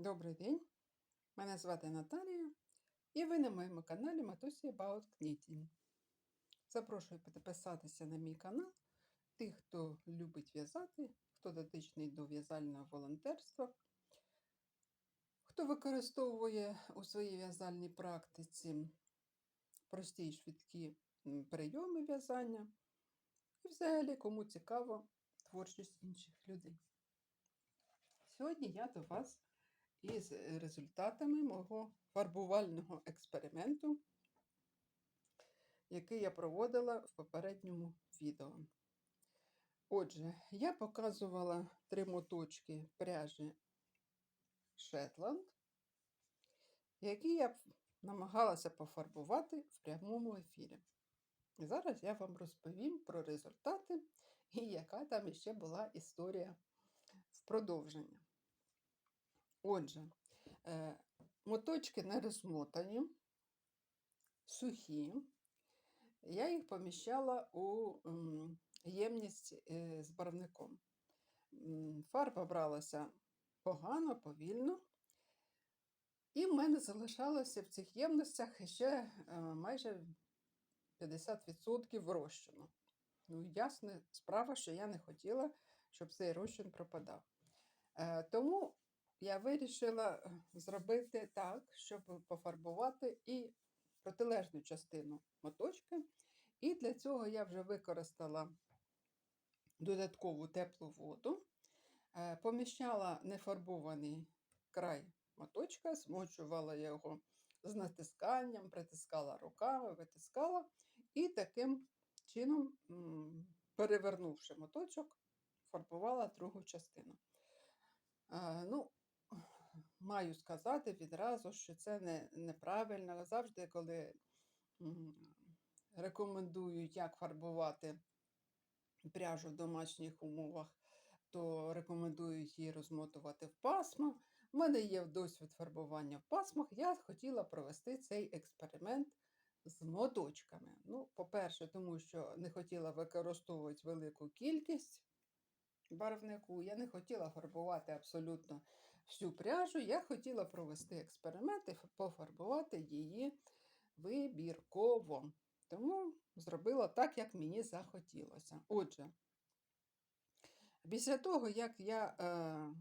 Добрий день, мене звати Наталія, і ви на моєму каналі Матусі About Knitting. Запрошую підписатися на мій канал тих, хто любить в'язати, хто дотичний до в'язального волонтерства, хто використовує у своїй в'язальній практиці прості і швидкі прийоми в'язання, і взагалі кому цікаво творчість інших людей. Сьогодні я до вас із результатами мого фарбувального експерименту, який я проводила в попередньому відео. Отже, я показувала три моточки пряжі Shetland, які я намагалася пофарбувати в прямому ефірі. І зараз я вам розповім про результати і яка там ще була історія в продовження. Отже, е, моточки не розмотані, сухі. Я їх поміщала у ємність е, з барвником. Фарба бралася погано, повільно. І в мене залишалося в цих ємностях ще е, майже 50% розчину. Ну, ясна справа, що я не хотіла, щоб цей розчин пропадав. Е, Тому я вирішила е, зробити так, щоб пофарбувати і протилежну частину моточка. І для цього я вже використала додаткову теплу воду, е, поміщала нефарбований край моточка, змочувала його з натисканням, притискала руками, витискала і таким чином, перевернувши моточок, фарбувала другу частину. Е, Ну, маю сказати відразу, що це не, неправильно. Завжди, коли рекомендують, як фарбувати пряжу в домашніх умовах, то рекомендують її розмотувати в пасма. У мене є досвід фарбування в пасмах. Я хотіла провести цей експеримент з моточками. Ну, по-перше, тому що не хотіла використовувати велику кількість барвнику. Я не хотіла фарбувати абсолютно всю пряжу. Я хотіла провести експеримент і пофарбувати її вибірково. Тому зробила так, як мені захотілося. Отже, після того, як я е,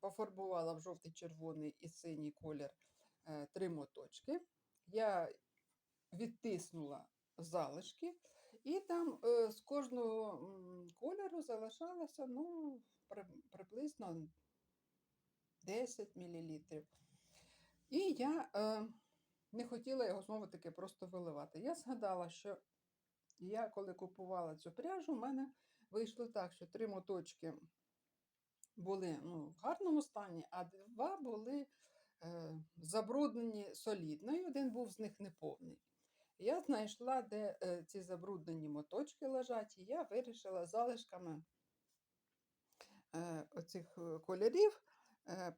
пофарбувала в жовтий, червоний і синій колір е, три моточки, я відтиснула залишки, і там е, з кожного кольору залишалося ну, при, приблизно 10 мл. І я е, не хотіла його знову таки просто виливати. Я згадала, що я коли купувала цю пряжу, в мене вийшло так, що три моточки були ну, в гарному стані, а два були е, забруднені солідною, один був з них неповний. Я знайшла, де е, ці забруднені моточки лежать, і я вирішила залишками е, оцих е, кольорів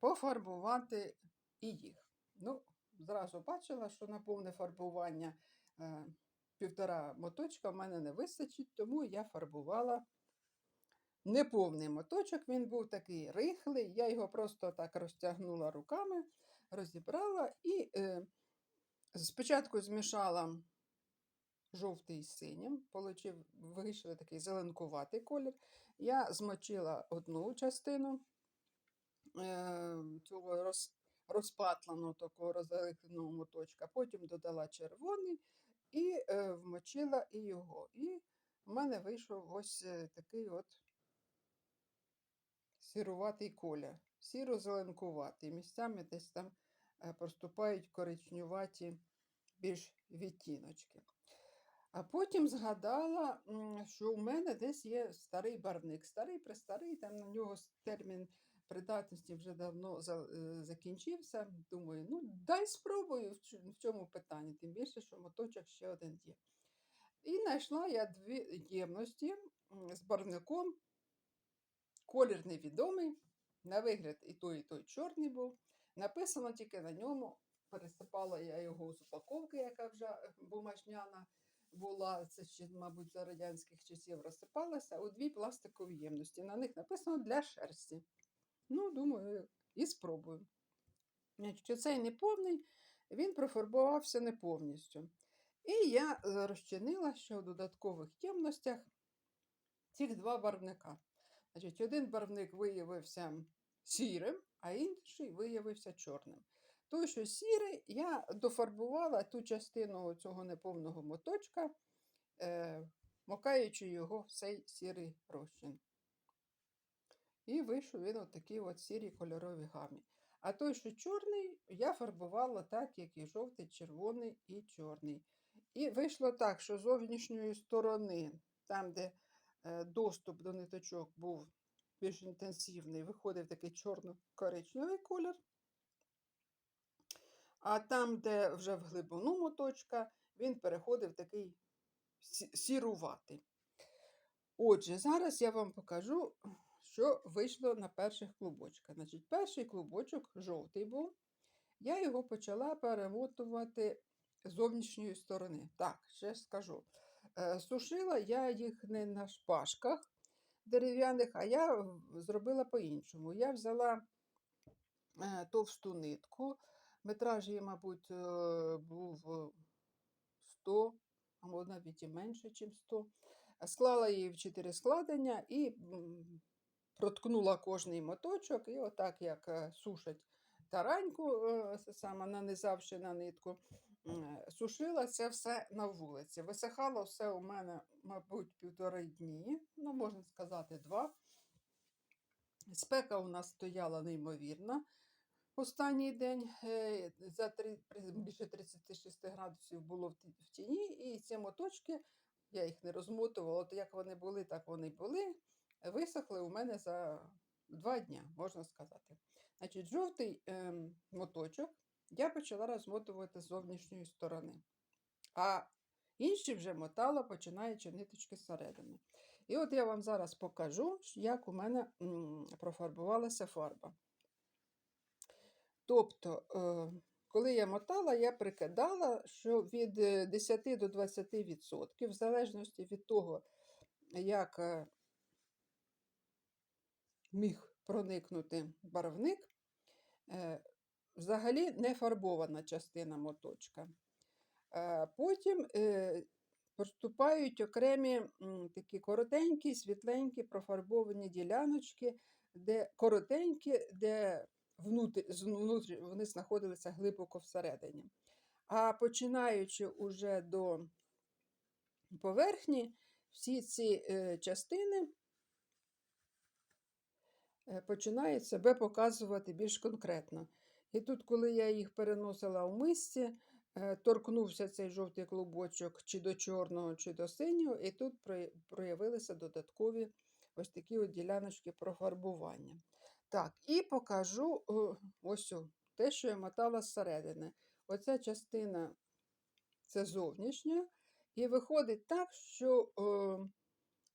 пофарбувати і їх. Ну, зразу бачила, що на повне фарбування е, півтора моточка в мене не вистачить, тому я фарбувала неповний моточок. Він був такий рихлий, я його просто так розтягнула руками, розібрала і е, спочатку змішала жовтий з синім, вийшов такий зеленкуватий колір. Я змочила одну частину е, цього роз, розпатленого такого розеленого моточка, потім додала червоний і е, вмочила і його. І в мене вийшов ось е, такий от сіруватий колір, сіро-зеленкуватий. Місцями десь там е, проступають коричневаті більш відтіночки. А потім згадала, що у мене десь є старий барвник. Старий престарий, там на нього термін придатності вже давно е, закінчився. Думаю, ну дай спробую в цьому питанні, тим більше, що моточок ще один є. І знайшла я дві ємності з барвником. Колір невідомий. На вигляд і той, і той чорний був. Написано тільки на ньому. Пересипала я його з упаковки, яка вже е, бумажняна була. Це ще, мабуть, за радянських часів розсипалася у дві пластикові ємності. На них написано для шерсті. Ну, думаю, і спробую. Значить, оцей неповний, він профарбувався не повністю. І я розчинила ще в додаткових ємностях цих два барвника. Значить, один барвник виявився сірим, а інший виявився чорним. Той, що сірий, я дофарбувала ту частину цього неповного моточка, е, мокаючи його в цей сірий розчин. І вийшов він от такий от сірій кольоровій гамі. А той, що чорний, я фарбувала так, як і жовтий, червоний і чорний. І вийшло так, що з зовнішньої сторони, там, де е, доступ до ниточок був більш інтенсивний, виходив такий чорно-коричневий колір. А там, де вже в глибину моточка, він переходив такий сіруватий. Отже, зараз я вам покажу, що вийшло на перших клубочках. Значить, перший клубочок жовтий був. Я його почала перемотувати з зовнішньої сторони. Так, ще скажу. Е, Сушила я їх не на шпажках дерев'яних, а я зробила по-іншому. Я взяла е, товсту нитку. Метраж її, мабуть, е, був е, 100, а навіть і менше, ніж 100. Склала її в 4 складення і проткнула кожний моточок, і отак, як е, сушать тараньку, е, саме нанизавши на нитку, е, сушила це все на вулиці. Висихало все у мене, мабуть, півтори дні, ну, можна сказати, два. Спека у нас стояла неймовірна. Останній день за три, при- більше 36 градусів було в тіні, і ці моточки, я їх не розмотувала, от як вони були, так вони були. Висохли у мене за два дня, можна сказати. Значить, жовтий ем, моточок я почала розмотувати з зовнішньої сторони. А інші вже мотала, починаючи ниточки зсередини. І от я вам зараз покажу, як у мене профарбувалася фарба. Тобто, е, коли я мотала, я прикидала, що від е, 10 до 20%, в залежності від того, як е, міг проникнути барвник, е, взагалі не фарбована частина моточка. Е, Потім е, поступають окремі такі коротенькі, світленькі, профарбовані діляночки, де коротенькі, де внутрі, знутрі, вони знаходилися глибоко всередині. А починаючи уже до поверхні, всі ці частини починають себе показувати більш конкретно. І тут, коли я їх переносила в мисці, е, торкнувся цей жовтий клубочок чи до чорного, чи до синього, і тут проявилися додаткові ось такі от діляночки профарбування. Так, і покажу ось те, що я мотала зсередини. Оця частина це зовнішня, і виходить так, що е,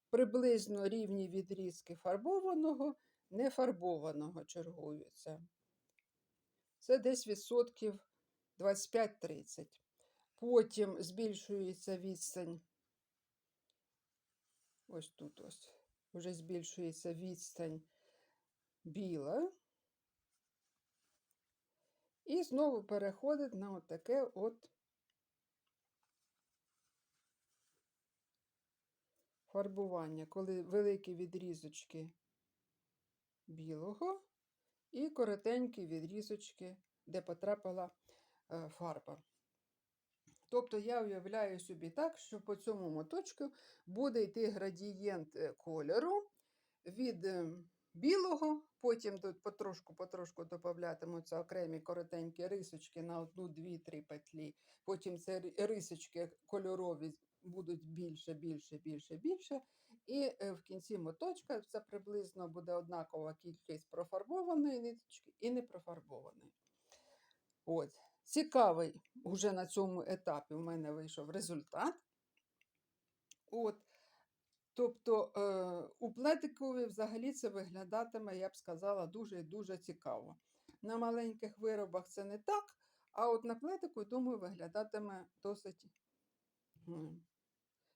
приблизно рівні відрізки фарбованого, нефарбованого чергуються. Це десь відсотків 25-30. Потім збільшується відстань. Ось тут ось. Вже збільшується відстань біла. І знову переходить на отаке от фарбування, коли великі відрізочки білого і коротенькі відрізочки, де потрапила е, фарба. Тобто я уявляю собі так, що по цьому моточку буде йти градієнт е, кольору від е, білого, потім тут потрошку-потрошку додатимуться окремі коротенькі рисочки на одну, дві, три петлі. Потім ці рисочки кольорові будуть більше, більше, більше, більше. І е, в кінці моточка це приблизно буде однакова кількість профарбованої ниточки і непрофарбованої. От. Цікавий уже на цьому етапі в мене вийшов результат. От. Тобто е, у плетикові взагалі це виглядатиме, я б сказала, дуже і дуже цікаво. На маленьких виробах це не так, а от на плетику, думаю, виглядатиме досить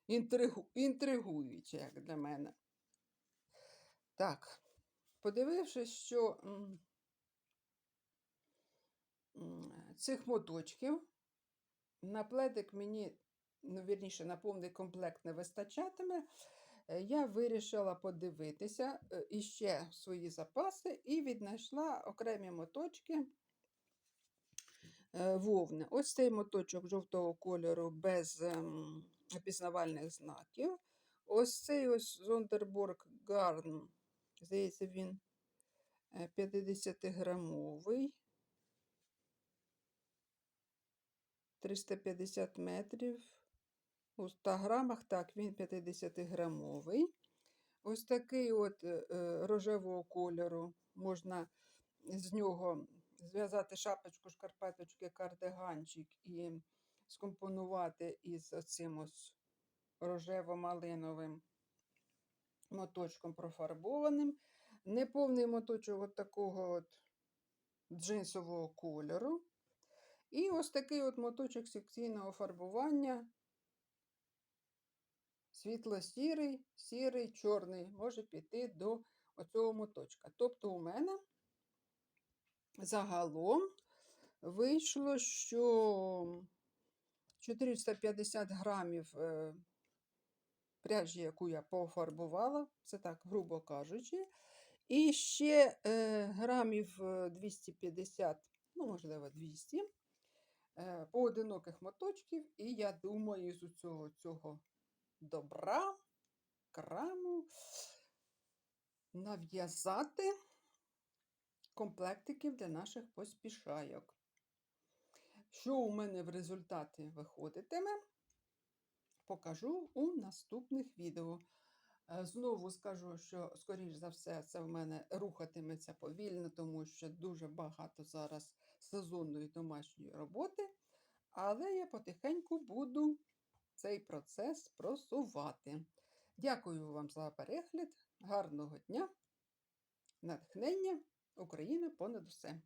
інтригу, інтригуюче, як для мене. Так, подивившись, що цих моточків. На пледик мені, ну, вірніше, на повний комплект не вистачатиме. Е, Я вирішила подивитися е, іще свої запаси і віднайшла окремі моточки вовни. Ось цей моточок жовтого кольору без ем, опізнавальних знаків. Ось цей ось Зондерборг Гарн, здається, він е, 50-грамовий. 350 метрів. У 100 грамах, так, він 50-грамовий. Ось такий от е, е, рожевого кольору. Можна з нього зв'язати шапочку, шкарпеточки, кардиганчик і скомпонувати із цим ось рожево-малиновим моточком профарбованим. Неповний моточок от такого от джинсового кольору. І ось такий от моточок секційного фарбування. Світло-сірий, сірий, чорний може піти до оцього моточка. Тобто у мене загалом вийшло, що 450 грамів е, пряжі, яку я пофарбувала, це так, грубо кажучи. І ще е, грамів е, 250, ну, можливо, 200 е, поодиноких моточків. І я думаю, з цього цього добра, краму нав'язати комплектиків для наших поспішайок. Що у мене в результаті виходитиме, покажу у наступних відео. Е, Знову скажу, що, скоріш за все, це в мене рухатиметься повільно, тому що дуже багато зараз сезонної домашньої роботи. Але я потихеньку буду цей процес просувати. Дякую вам за перегляд. Гарного дня, натхнення, Україна понад усе!